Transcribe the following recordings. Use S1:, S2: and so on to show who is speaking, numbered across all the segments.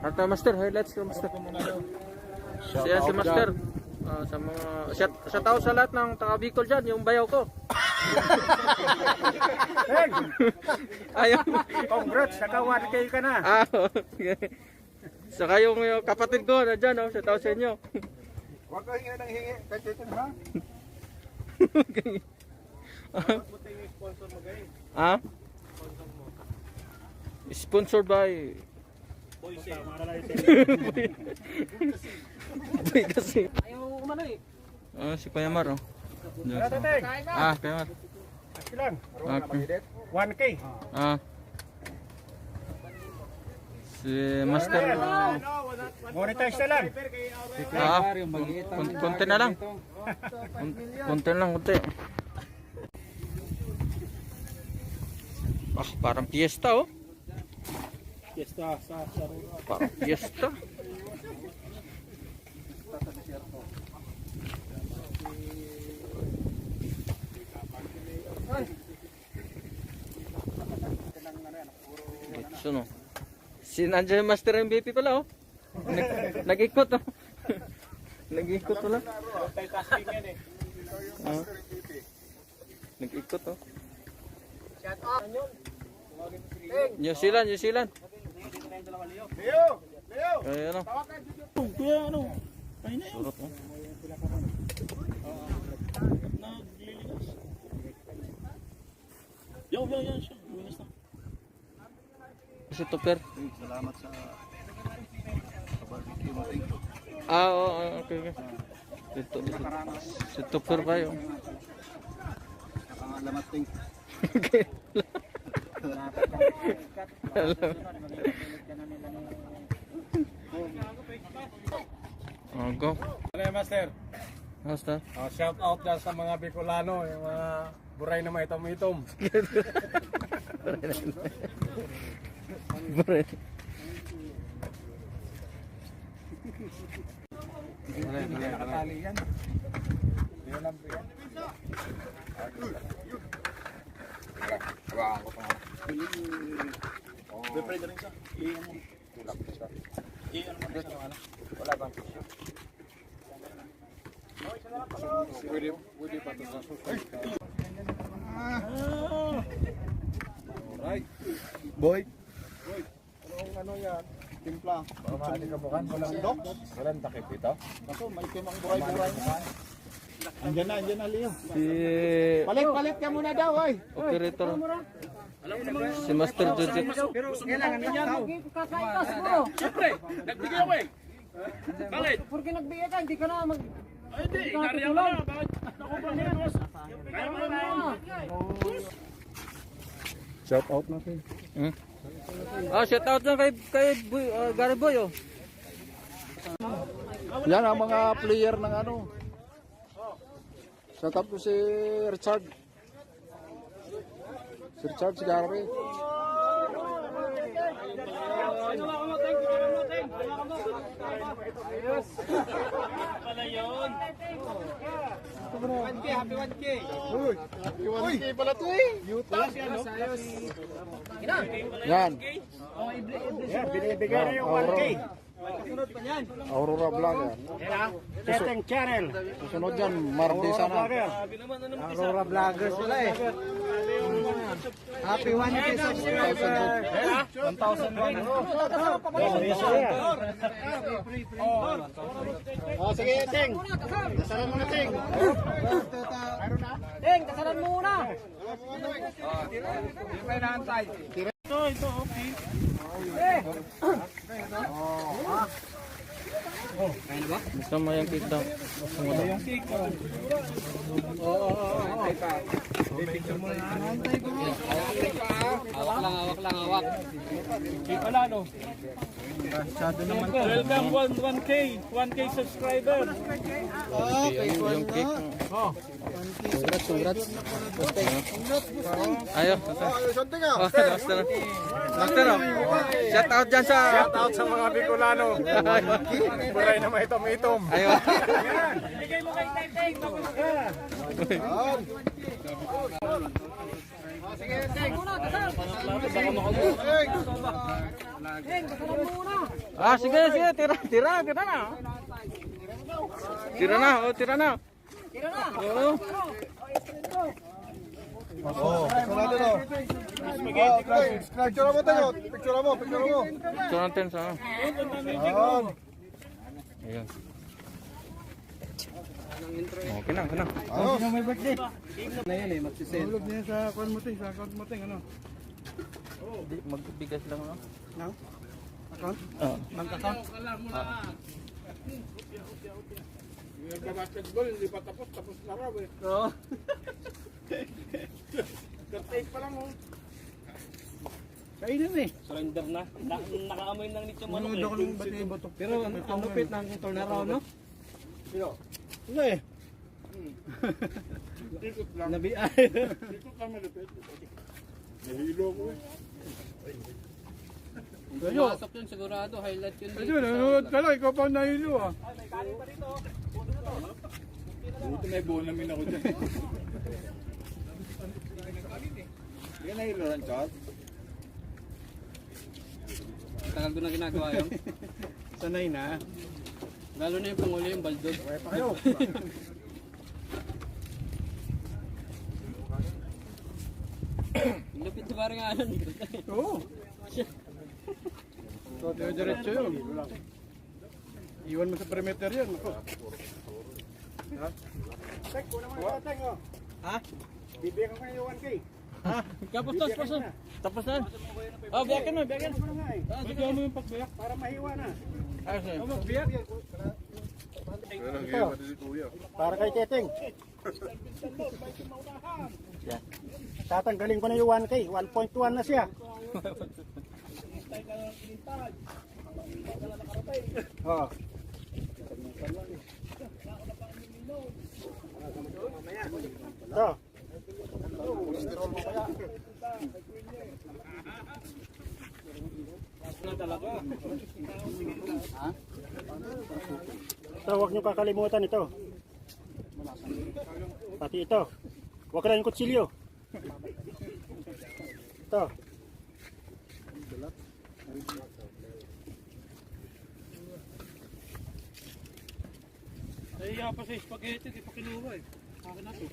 S1: Uh, Master, highlights ko Master. Siya si Master. Ah, sa mga shout, shout out sa lahat ng taga Bicol diyan, yung bayaw ko. Ayun.
S2: Congrats, naka 1K ka na.
S1: Ah, okay. Saka yung, yung kapatid ko na dyan, oh, shout out sa inyo.
S2: Huwag ka hingi ng hingi. Kahit ito ha.
S1: Ah? Sponsored by Boy kasi.
S3: Ayaw umano eh.
S1: Ah, si Kuya Mar, oh.
S2: Tatay?
S1: Ah, Kuya Mar.
S2: Ilan?
S1: Okay.
S2: 1K.
S1: Ah. Si Master. ah,
S2: Monetize na lang.
S1: Ah, konti na lang. Konti lang, konti. Ah, parang fiesta oh.
S2: Fiesta sa
S1: Parang fiesta. Ito no. Si nandiyan Master MVP pala oh. Nag, nag-ikot oh. nag-ikot pala. Ah. Nag-ikot oh. New Zealand, New Zealand.
S2: Leo! Leo!
S1: Ay, ano?
S2: Kuya ano? Ayun
S1: Surot oh.
S2: Nagliligas. Yo, yo, yo. siya. Lumigas na.
S1: Si Tupper.
S2: Salamat sa
S1: Ah, oo, oh, okay, okay. Si, tu si, si Tupper ba yun?
S2: Nakangalamat ting.
S1: Oh, go.
S2: Ano yan, Master?
S1: Master.
S2: Oh, shout out dyan sa mga Bicolano, yung mga buray na may itom-itom.
S1: Pre.
S2: Nakatali yan. Hindi na yan. Bepre na rin siya. I-ano mo. Tulak siya. I-ano mo rin siya. Wala bang pisyo? Pwede, pwede pa ito sa susunod. Alright. Boy. Boy. Anong ano yan? Timpla. Ka bukan? Walang dok? Walang takip ito? Kaso, may timang buray-buray na. Andyan na, andyan na, Leo.
S1: Si
S2: Palit-palit ka muna daw, oy.
S1: operator. Si Master Jujit.
S2: Kailangan niya tao.
S3: Kakaitas mo.
S4: Siyempre, nagbigay ako eh. Bakit?
S3: Porque nagbigay ka, hindi ka na mag...
S4: Ay, hindi, inari ako na. Bakit? Ako pa niya, boss. Kaya mo na
S2: Shout out natin.
S1: Hmm? Ah, shout out na kay, kay Boy, ah, Gary Boy oh.
S2: Yan ang mga player ng ano. Shout out ko si Richard. Si Richard si Gary.
S4: pala yun.
S2: Happy 1K pala to eh. Utah. Yan. Yan, binibigay na yung 1K. Aurora Vlog yan. Setting channel. Susunod yan, Mardi sana. Aurora Vloggers wala eh. Happy 1K subscriber. 1,000 Oh, sige, Ting. Dasalan mo na, Ting.
S3: Deng, kasalan mo muna.
S4: Ito, ito, okay.
S1: Gusto mo yung cake daw. Gusto mo.
S4: Yung cake ko. Cake pala, no? Welcome, 1, 1K. 1K subscriber.
S1: Yung, yung cake. Oh. Congrats, congrats. Ayo. Oh, Master. Master oh. Shout out dyan sa...
S2: Shout out sa mga Bicolano. Buray na may itom-itom.
S1: Ayo.
S4: Bigay mo kay
S3: kasal. Heng, kasalan muna.
S1: Ah, sige, sige, tira, tira, tira na. Tira na, oh, tira na.
S3: Tira na.
S1: Oo.
S2: Oh, sarado no. Oh, picture mo tayo. Picture mo, picture mo.
S1: So, natin sa...
S2: Ayan.
S1: Ayan. Okay na, okay na.
S2: Ano?
S5: Hulog niya sa account mo ting, sa account mo ting, ano?
S1: Magbigas lang, no?
S5: Nang? Account?
S1: Oo.
S5: Bank account?
S6: Nagbabasketball, hindi pa tapos, tapos na raw eh.
S1: Oo.
S6: Third pa lang oh.
S5: Kainin eh.
S7: Surrender na. na nakaamoy ng nito mo.
S5: Manood ako ng ba't iba to?
S7: Pero ang, ang lupit ng tornero, no?
S5: Wala eh.
S6: Ikot lang.
S7: Nabi ay.
S6: Ikot lang malupit. Nahilo ko eh.
S5: Kayo.
S7: Pasok yun sigurado. Highlight yun
S5: Kayo, nanonood ka lang. Ikaw pa ang nahilo ah.
S6: Buti may buo namin ako dyan. Hindi ka nahilo lang, Chad?
S7: Tagal ko na ginagawa yun.
S5: Sanay na.
S7: Lalo na yung panguli yung baldog. Lupit na parang ano.
S5: Oo. So, diretso yun. Iwan mo sa perimeter yan. Ako.
S6: Bibigyan ko kayo 1K.
S7: Tapos, tapos, tapos.
S1: Tapos na. Oh, biyakin mo, biyakin.
S6: Bigyan mo yung pagbiyak para mahiwa na.
S1: Ah, sige.
S5: Para kay Teteng. Tatanggalin ko na yung 1K. 1.1 na siya. Oh. Ito. So, huwag niyo kakalimutan ito. Pati ito. Huwag lang yung kutsilyo. Ito.
S6: Nahiya pa sa spaghetti, di pa kinuha eh. Akin na to.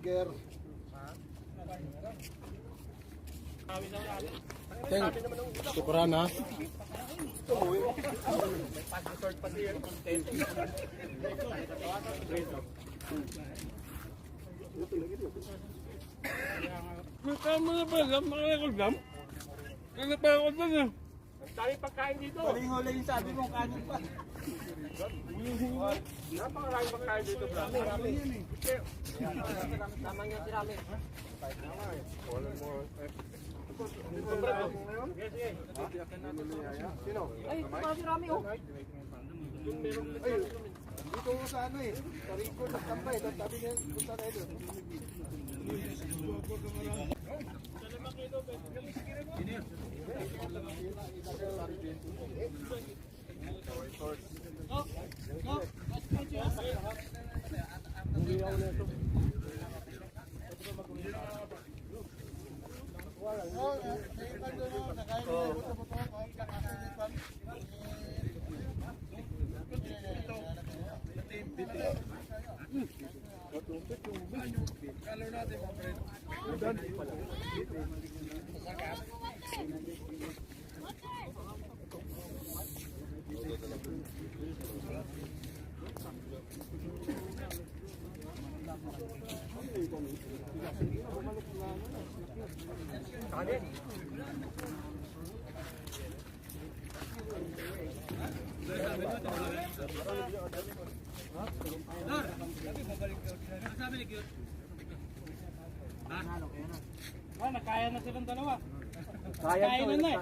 S2: Vlogger.
S5: Syukuran ha.
S6: Tama na ba? Lam, makakakul lam? Kaya pa ako dun eh. Dami pagkain dito.
S5: Huli yung sabi mo kanin pa.
S6: Napakarami pagkain dito, bro.
S3: Tama niya si Rami. Ay, tama si Rami oh.
S2: Dito ko sa ano eh. Sa Rico. Sabi niya kung saan ito. Kalor natin, mga friend.
S6: Ah, nakaya na. Silang dalawa.
S5: Kaya
S6: Kaya na. Eh.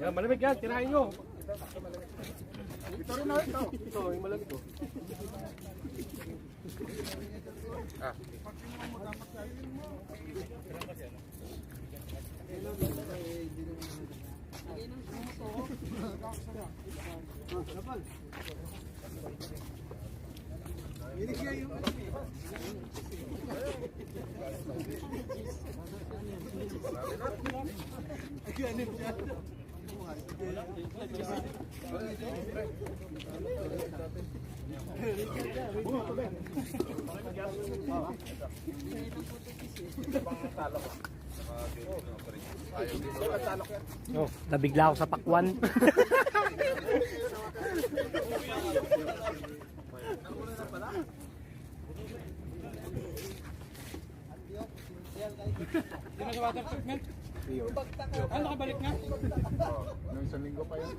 S6: Yan, malamig yan. Tirahin nyo.
S2: Ito rin na ito.
S6: Ito, yung malamig oh.
S4: Oh, nabigla ako sa pakwan. Hindi? Ah, nakabalik na?
S2: Nung isang linggo pa yun.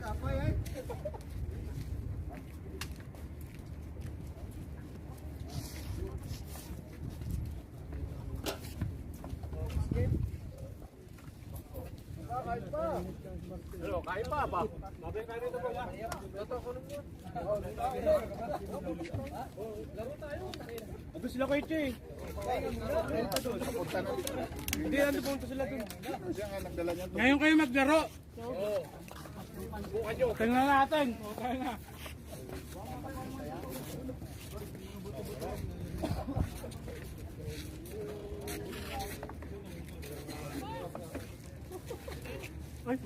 S6: Ano, kain pa ba? Mabay kain ito ba? Ito sila kay Che. Hindi, ano punta sila dun.
S2: Siya nga nagdala niya.
S4: Ngayon kayo maglaro. Tingnan natin. Like.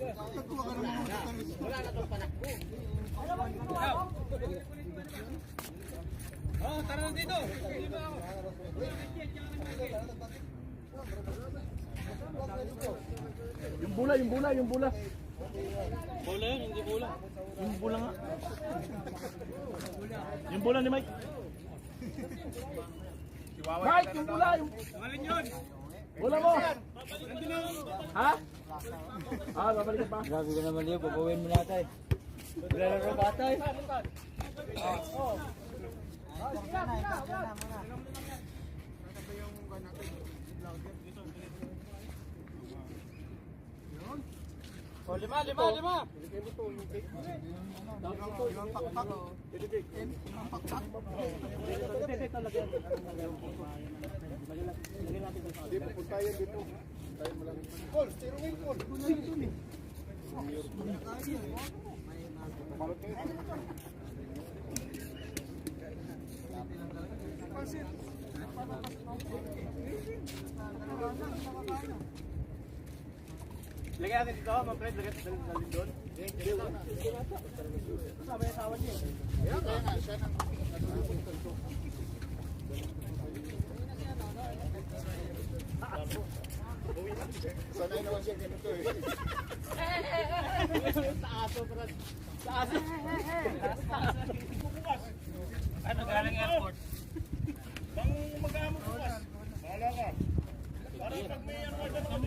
S4: O, tayo na.
S6: Ay, pwede.
S7: Yung bula, yung bula, yung bula.
S4: Bola yun, hindi bola.
S7: Yung bula nga. Yung bula ni Mike. Mike, yung bula, yung...
S4: Malin yun.
S7: Bula mo! Ha? Ah, babalik pa.
S4: Grabe ka naman yun, babawin mo natin. Maglalaro ba tayo? Oh, lima, lima, lima.
S2: Hindi, pupunta yan dito. Tayo mo lang. Call, steering wheel, kayo.
S7: Lagyan natin dito, mga friend. Lagyan natin doon. Kasama yung asawa niya.
S2: Kaya kaya nga, siya nang... Sanay naman siya ganito eh.
S6: Ano, galing airport? Bang mag-amo bukas. Bahala ka. Para pag may ano dyan, ano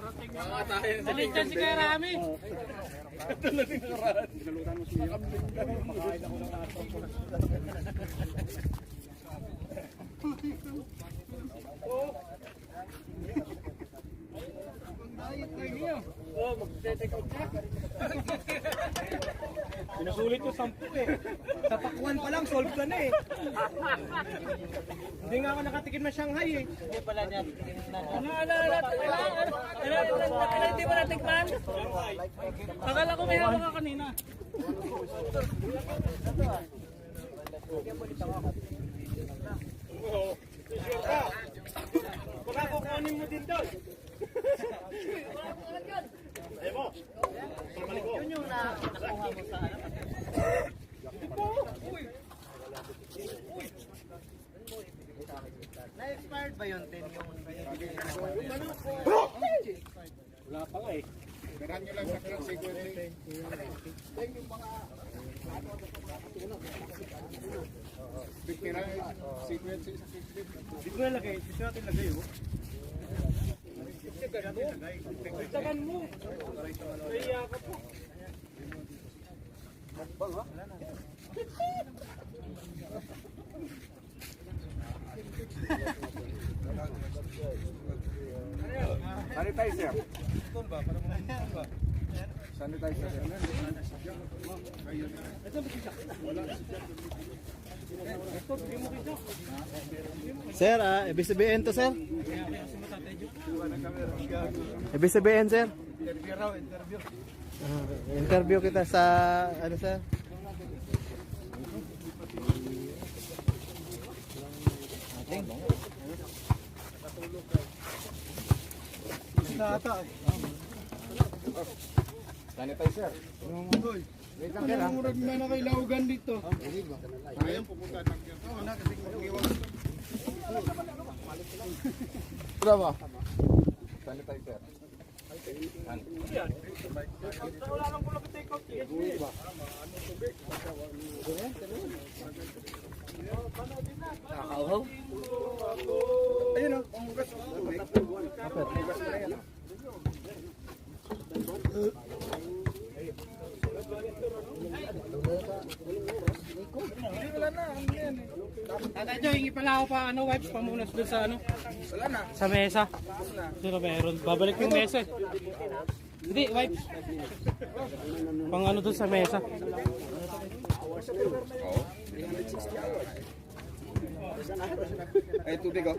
S4: Nalit yan si Kuya Rami.
S6: Oh, mag-take out na. ko sampu eh. Sa pakuan pa lang, solve ka na eh. Hindi nga ako nakatikim na Shanghai eh.
S3: Hindi pala niya tinignan.
S6: Ano, ano, ano, ano, ano, ano, ano, ano, hindi mo natikman? Akala ko may hawak ka kanina. Baka kukunin mo din doon.
S3: Yun yung na, nakuha mo sa ano. Ba yun, Tin? Yung binibigay na
S6: Wala pa nga eh.
S2: Tirahan nyo lang sa crack sequence. Tira sequence sa
S6: Dito ko nalagay, dito natin lagay oh. Tagan mo. Kaya ka po.
S2: Sanitizer. Sanitizer.
S5: Sir, ah, ibig sabihin to, sir? Ibig sabihin, sir?
S2: Interview raw, interview.
S5: Interview kita sa, ano, sir?
S2: Sanitizer. Wait lang kaya.
S5: Murag na na kay laugan dito.
S2: Ayaw pupunta ng Oo na kasi mag-iwan. Ba? Sanitizer.
S6: Wala nang pula take out.
S2: Ayun oh, panghugas ng tubig. Panghugas na yan.
S6: Tatay Jo, hingi pala ako pa ano, wipes pamunas doon sa ano?
S2: Wala na.
S6: Sa mesa. Pero meron. Babalik yung mesa eh. Hindi, wipes. Pang ano doon sa mesa.
S2: Ay, tubig oh.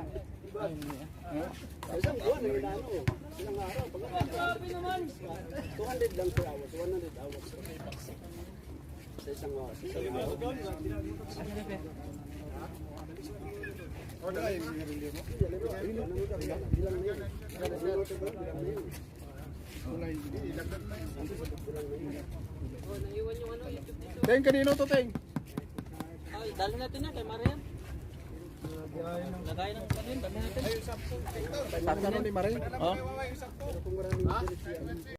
S2: Teng, kanino to, Teng?
S3: Ay, dali natin na kay Marian. Lagay ng kanin, dali natin.
S2: Sakto ni Marie.
S3: Oh.